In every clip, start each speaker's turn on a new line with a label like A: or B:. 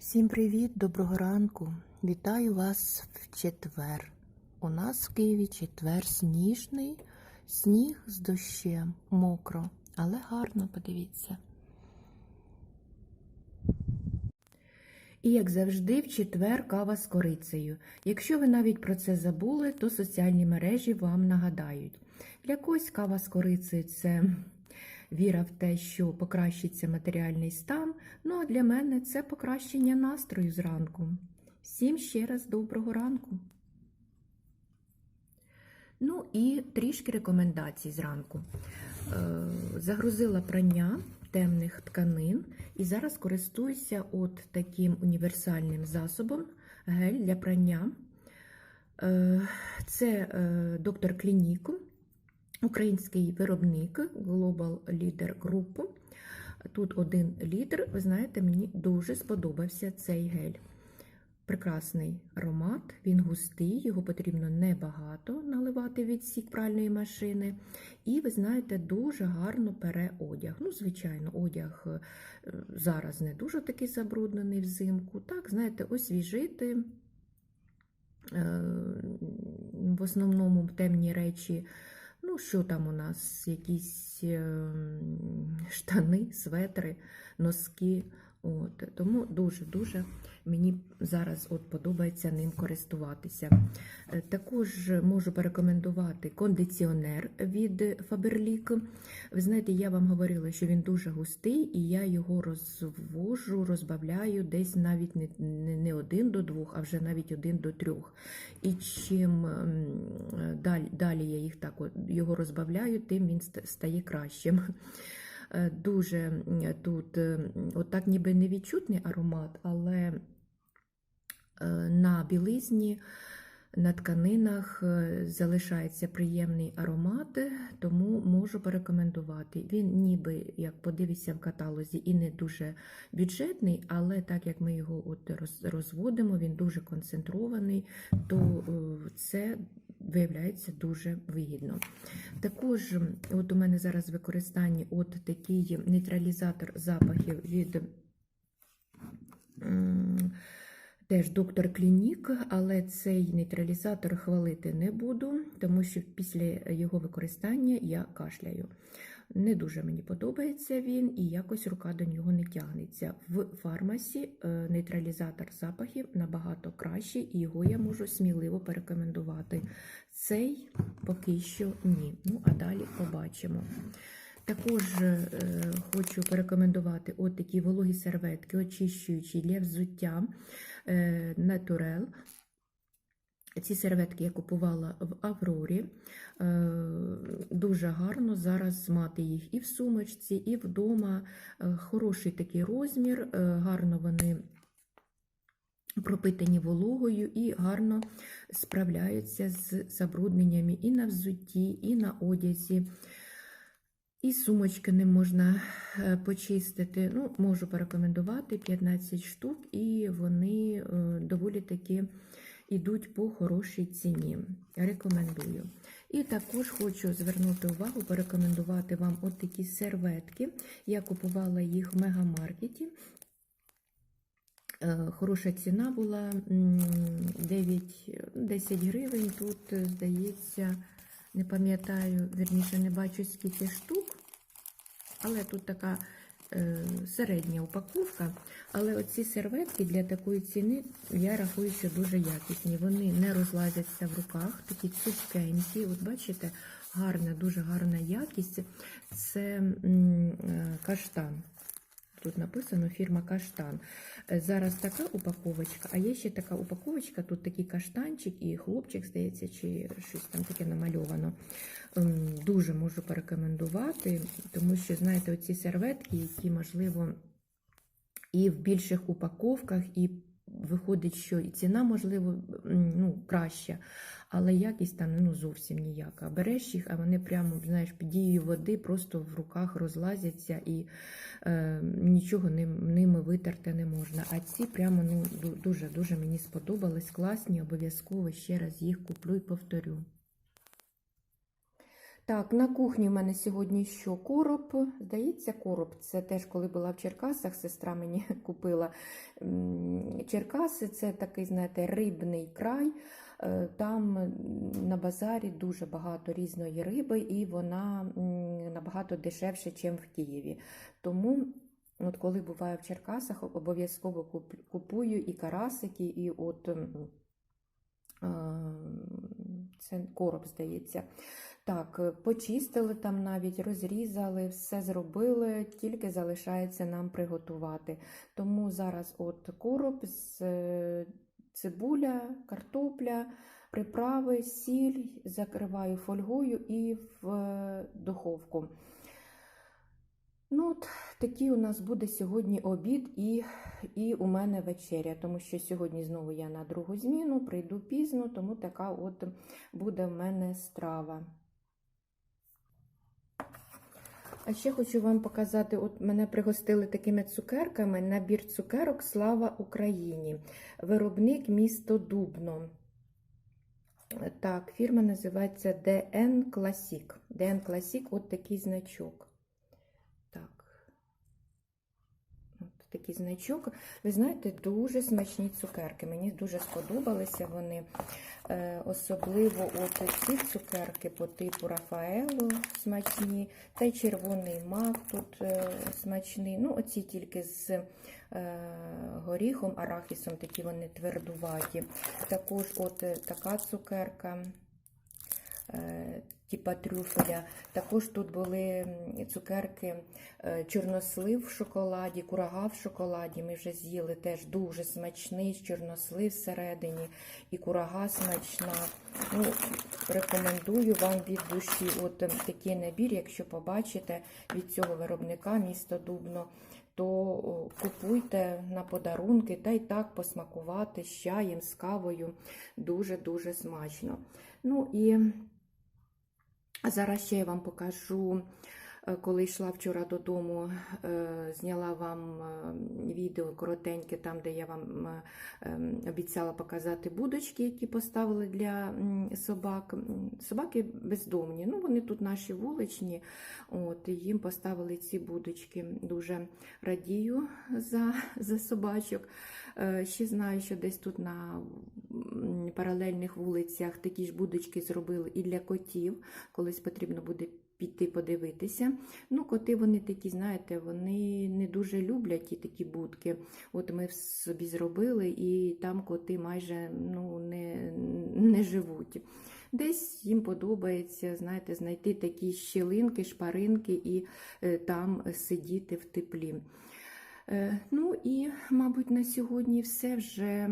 A: Всім привіт, доброго ранку. Вітаю вас в четвер. У нас в Києві четвер сніжний, сніг з дощем, мокро, але гарно, подивіться. І як завжди, в четвер кава з корицею. Якщо ви навіть про це забули, то соціальні мережі вам нагадають. Для когось кава з корицею це віра в те, що покращиться матеріальний стан. Ну а для мене це покращення настрою зранку. Всім ще раз доброго ранку. Ну і трішки рекомендацій зранку. Е, Загрузила прання темних тканин і зараз користуюся от таким універсальним засобом гель для прання. Е, Це е, доктор Клініку, український виробник Global Leader Group. Тут один літр. Ви знаєте, мені дуже сподобався цей гель. Прекрасний аромат, він густий, його потрібно небагато наливати від сік пральної машини. І, ви знаєте, дуже гарно пере одяг. Ну, звичайно, одяг е, зараз не дуже такий забруднений взимку. Так, знаєте, освіжити. Е, В основному темні речі. Ну, що там у нас? Якісь е, штани, светри, носки. От, Тому дуже-дуже мені зараз от подобається ним користуватися. Е, Також можу порекомендувати кондиціонер від Faberlic. Ви знаєте, я вам говорила, що він дуже густий, і я його розвожу, розбавляю десь навіть не, один до двох, а вже навіть один до трьох. І чим ем, далі я їх так от, його розбавляю, тим він стає кращим. Е, Дуже тут е, отак ніби невідчутний аромат, але е, на білизні, на тканинах залишається приємний аромат, тому можу порекомендувати. Він ніби, як подивишся в каталозі, і не дуже бюджетний, але так як ми його от розводимо, він дуже концентрований, то це виявляється дуже вигідно. Також от у мене зараз в використанні от такий нейтралізатор запахів від теж доктор Клінік, але цей нейтралізатор хвалити не буду, тому що після його використання я кашляю. Не дуже мені подобається він, і якось рука до нього не тягнеться. В фармасі е, нейтралізатор запахів набагато кращий, і його я можу сміливо порекомендувати. Цей поки що ні. Ну, а далі побачимо. Також е, хочу порекомендувати от такі вологі серветки, очищуючі для взуття е, Naturel. Ці серветки я купувала в Аврорі. Е, Дуже гарно зараз мати їх і в сумочці, і вдома. Е, Хороший такий розмір, е, гарно вони пропитані вологою і гарно справляються з забрудненнями і на взутті, і на одязі. І сумочки не можна почистити. Ну, можу порекомендувати 15 штук, і вони доволі таки йдуть по хорошій ціні. Рекомендую. І також хочу звернути увагу, порекомендувати вам от такі серветки. Я купувала їх в мегамаркеті. Е, Хороша ціна була м, 9, 10 гривень. Тут, е, здається, не пам'ятаю, вірніше, не бачу скільки штук, але тут така середня упаковка. Але оці серветки для такої ціни я рахую, що дуже якісні. Вони не розлазяться в руках, такі цупкенькі. От бачите, гарна, дуже гарна якість. Це е, каштан. Тут написано фірма Каштан. Е, Зараз така упаковочка, а є ще така упаковочка, тут такий каштанчик і хлопчик, здається, чи щось там таке намальовано. Ем, Дуже можу порекомендувати, тому що, знаєте, оці серветки, які, можливо, і в більших упаковках, і виходить, що і ціна, можливо, ну, краща, але якість там ну, зовсім ніяка. Береш їх, а вони прямо, знаєш, під дією води просто в руках розлазяться і е, нічого ним, ними витерти не можна. А ці прямо ну, дуже-дуже мені сподобались, класні, обов'язково ще раз їх куплю і повторю. Так, на кухні в мене сьогодні що? Короб. Здається, короб. Це теж, коли була в Черкасах, сестра мені купила. Черкаси це такий, знаєте, рибний край. Е, Там на базарі дуже багато різної риби, і вона набагато дешевше, ніж в Києві. Тому, от коли буваю в Черкасах, обов'язково купую і карасики, і от е, це короб, здається. Так, е, почистили там навіть, розрізали, все зробили, тільки залишається нам приготувати. Тому зараз от короб, з е, цибуля, картопля, приправи, сіль, закриваю фольгою і в е, духовку. Ну, от такий у нас буде сьогодні обід і, і у мене вечеря, тому що сьогодні знову я на другу зміну, прийду пізно, тому така от буде в мене страва. А ще хочу вам показати: от мене пригостили такими цукерками. Набір цукерок Слава Україні. Виробник місто Дубно. Так, фірма називається DN Classic. DN Classic от такий значок. Так. От такий значок. Ви знаєте, дуже смачні цукерки. Мені дуже сподобалися вони. Е, Особливо от ці цукерки по типу Рафаело смачні, та й червоний мак тут е, смачний. Ну, оці тільки з е, горіхом, арахісом, такі вони твердуваті. Також от така цукерка. Типа трюфеля. Також тут були цукерки е, чорнослив в шоколаді, курага в шоколаді. Ми вже з'їли теж дуже смачний, чорнослив всередині і курага смачна. Ну, рекомендую вам від душі от ем, такий набір, якщо побачите від цього виробника місто Дубно, то купуйте на подарунки та й так посмакувати з чаєм, з кавою. Дуже-дуже смачно. Ну і зараз ще я вам покажу. Е, Коли йшла вчора додому, е, зняла вам е, відео коротеньке, там, де я вам ем, обіцяла показати будочки, які поставили для собак. Собаки бездомні, ну вони тут наші вуличні. От, їм поставили ці будочки. Дуже радію за, за собачок. Ще знаю, що десь тут на паралельних вулицях такі ж будочки зробили і для котів. Колись потрібно буде піти подивитися. Ну, коти вони такі, знаєте, вони не дуже люблять ті такі будки. От ми собі зробили, і там коти майже ну, не, не живуть. Десь їм подобається, знаєте, знайти такі щілинки, шпаринки і е, там сидіти в теплі. Е, Ну і, мабуть, на сьогодні все вже е,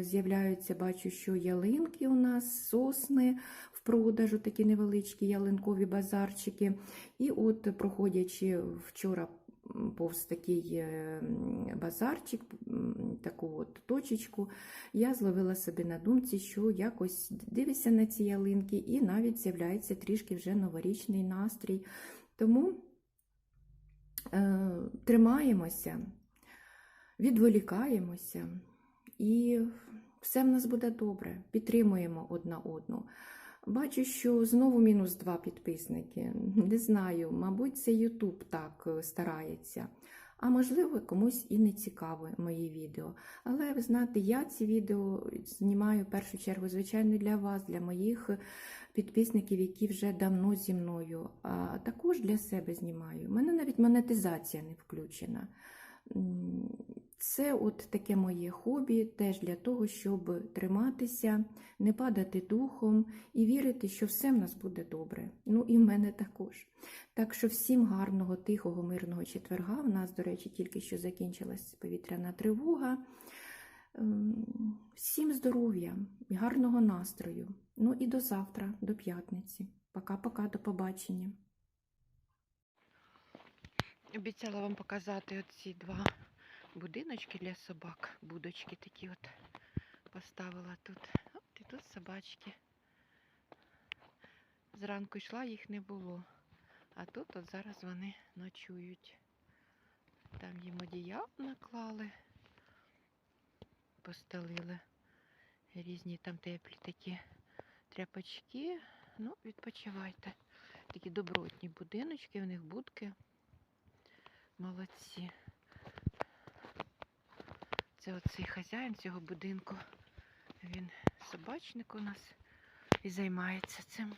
A: з'являються, бачу, що ялинки у нас, сосни продажу, такі невеличкі ялинкові базарчики. І от, проходячи вчора повз такий е, базарчик, таку от точечку, я зловила себе на думці, що якось дивишся на ці ялинки, і навіть з'являється трішки вже новорічний настрій. Тому е, тримаємося, відволікаємося, і все в нас буде добре. Підтримуємо одна одну. Бачу, що знову мінус два підписники. Не знаю, мабуть, це Ютуб так е, старається. А можливо, комусь і не цікаво мої відео. Але ви знаєте, я ці відео знімаю в першу чергу, звичайно, для вас, для моїх підписників, які вже давно зі мною, а також для себе знімаю. У мене навіть монетизація не включена. Це от таке моє хобі, теж для того, щоб триматися, не падати духом і вірити, що все в нас буде добре. Ну і в мене також. Так що всім гарного, тихого, мирного четверга. У нас, до речі, тільки що закінчилась повітряна тривога. Ем, Всім здоров'я гарного настрою. Ну і до завтра, до п'ятниці. Пока-пока, до побачення.
B: Обіцяла вам показати оці два будиночки для собак. Будочки такі от поставила тут. От і тут собачки. Зранку йшла, їх не було. А тут от зараз вони ночують. Там їм одіял наклали, постелили. Різні там теплі такі тряпочки. Ну, відпочивайте. Такі добротні будиночки, у них будки. Молодці. Це оцей хазяїн цього будинку. Він собачник у нас і займається цим.